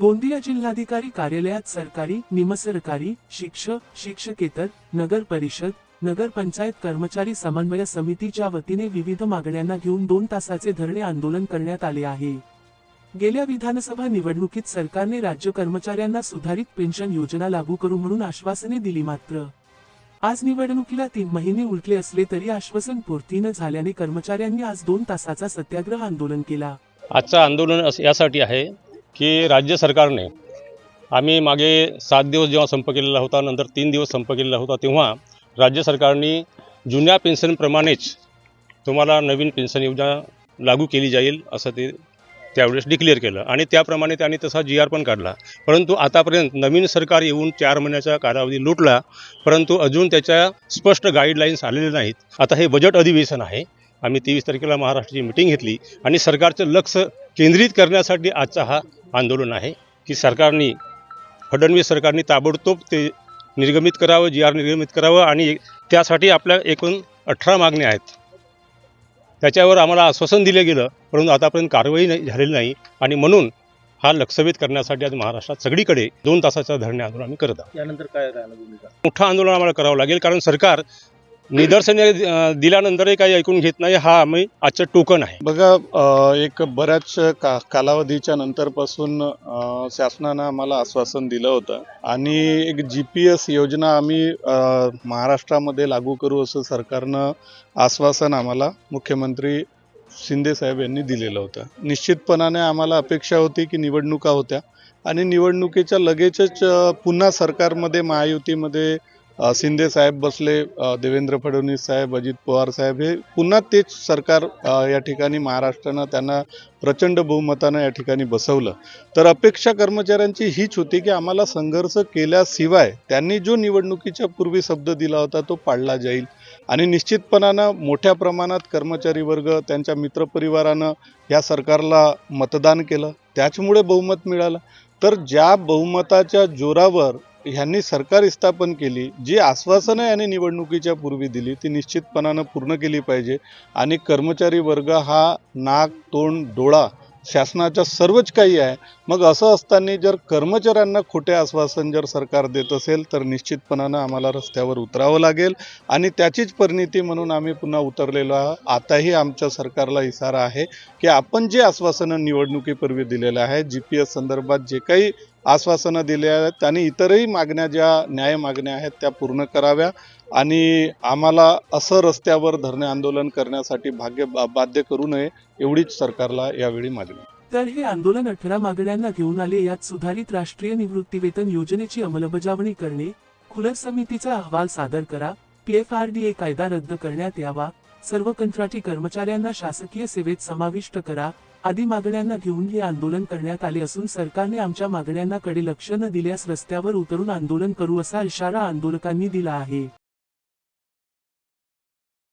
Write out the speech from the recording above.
गोंदिया जिल्हाधिकारी कार्यालयात सरकारी निमसरकारी शिक्षक शिक्षकेतर नगर परिषद नगर पंचायत कर्मचारी समन्वय समितीच्या वतीने विविध मागण्यांना घेऊन दोन तासाचे धरणे आंदोलन करण्यात आले आहे. गेल्या विधानसभा निवडणुकीत सरकारने राज्य कर्मचाऱ्यांना सुधारित पेन्शन योजना लागू करू म्हणून आश्वासने दिली मात्र. आज निवडणुकीला तीन महिने उलटले असले तरी आश्वासन पूर्ती न झाल्याने कर्मचाऱ्यांनी आज दोन तासाचा सत्याग्रह आंदोलन केला. आजचं आंदोलन यासाठी आहे. की राज्य सरकारने आम्ही मागे सात दिवस जेव्हा संप केलेला होता नंतर तीन दिवस संप केलेला होता तेव्हा राज्य सरकारने जुन्या पेन्शनप्रमाणेच तुम्हाला नवीन पेन्शन योजना लागू केली जाईल असं ते त्यावेळेस डिक्लेअर केलं. आणि त्याप्रमाणे त्यांनी तसा जी आर पण काढला. परंतु आतापर्यंत नवीन सरकार येऊन चार महिन्याचा कालावधी लुटला परंतु अजून त्याच्या स्पष्ट गाईडलाईन्स आलेले नाहीत. आता हे बजेट अधिवेशन आहे. आम्ही तेवीस तारखेला महाराष्ट्राची मिटिंग घेतली आणि सरकारचं लक्ष केंद्रित करण्यासाठी आजचा हा आंदोलन आहे की सरकारने फडणवीस सरकारने ताबडतोब ते निर्गमित करावं जी आर निर्गमित करावं आणि त्यासाठी आपल्या एकूण अठरा मागण्या आहेत. त्याच्यावर आम्हाला आश्वासन दिलं गेलं परंतु आतापर्यंत कारवाई नाही झालेली नाही आणि म्हणून हा लक्षवेध करण्यासाठी आज महाराष्ट्रात सगळीकडे दोन तासाचा धरणे आंदोलन आम्ही करत आहोत. यानंतर काय मोठं आंदोलन आम्हाला करावं लागेल कारण सरकार निदर्शने दिल्यानंतरही काही ऐकून घेत नाही हा आम्ही आजचं टोकन आहे. बघा एक बऱ्याच का कालावधीच्या नंतरपासून शासनानं आम्हाला आश्वासन दिलं होतं आणि एक जी पी एस योजना आम्ही महाराष्ट्रामध्ये लागू करू असं सरकारनं आश्वासन आम्हाला मुख्यमंत्री शिंदे साहेब यांनी दिलेलं होतं. निश्चितपणाने आम्हाला अपेक्षा होती की निवडणुका होत्या आणि निवडणुकीच्या लगेचच पुन्हा सरकारमध्ये महायुतीमध्ये शिंदे साहेब बसले देवेंद्र फडणवीस साहेब अजित पवार साहेब हे पुन्हा तेच सरकार या ठिकाणी महाराष्ट्रानं त्यांना प्रचंड बहुमतानं या ठिकाणी बसवलं. तर अपेक्षा कर्मचाऱ्यांची हीच होती की आम्हाला संघर्ष केल्याशिवाय त्यांनी जो निवडणुकीच्या पूर्वी शब्द दिला होता तो पाळला जाईल. आणि निश्चितपणानं मोठ्या प्रमाणात कर्मचारी वर्ग त्यांच्या मित्रपरिवारानं या सरकारला मतदान केलं. त्याचमुळे बहुमत मिळालं. तर ज्या बहुमताच्या जोरावर ह्यांनी सरकार स्थापन केली जी आश्वासनं यांनी निवडणुकीच्या पूर्वी दिली ती निश्चितपणानं पूर्ण केली पाहिजे. आणि कर्मचारी वर्ग हा नाक तोंड डोळा शासनाच्या सर्वच काही आहे. मग असं असताना जर कर्मचाऱ्यांना खोटे आश्वासन जर सरकार देत असेल तर निश्चितपणानं आम्हाला रस्त्यावर उतरावं लागेल. आणि त्याचीच परिणिती म्हणून आम्ही पुन्हा उतरलेलो आहोत. आताही आमच्या सरकारला इशारा आहे की आपण जे आश्वासनं निवडणुकीपूर्वी दिलेलं आहे जी पी एस संदर्भात जे काही आश्वासनं दिली आहेत आणि इतरही मागण्या ज्या न्याय मागण्या आहेत त्या पूर्ण कराव्या आणि आम्हाला असं रस्त्यावर धरणे आंदोलन करण्यासाठी भाग्य बा- बाध्य करू नये एवढीच सरकारला यावेळी मागणी. तर हे आंदोलन अठरा मागण्यांना घेऊन आले यात सुधारित राष्ट्रीय निवृत्तीवेतन योजनेची अंमलबजावणी करणे खुलर समितीचा अहवाल सादर करा पीएफआरडीए कायदा रद्द करण्यात यावा सर्व कंत्राटी कर्मचाऱ्यांना शासकीय सेवेत समाविष्ट करा आदी मागण्यांना घेऊन हे आंदोलन करण्यात आले असून सरकारने आमच्या मागण्यांना कडे लक्ष न दिल्यास रस्त्यावर उतरून आंदोलन करू असा इशारा आंदोलकांनी दिला आहे.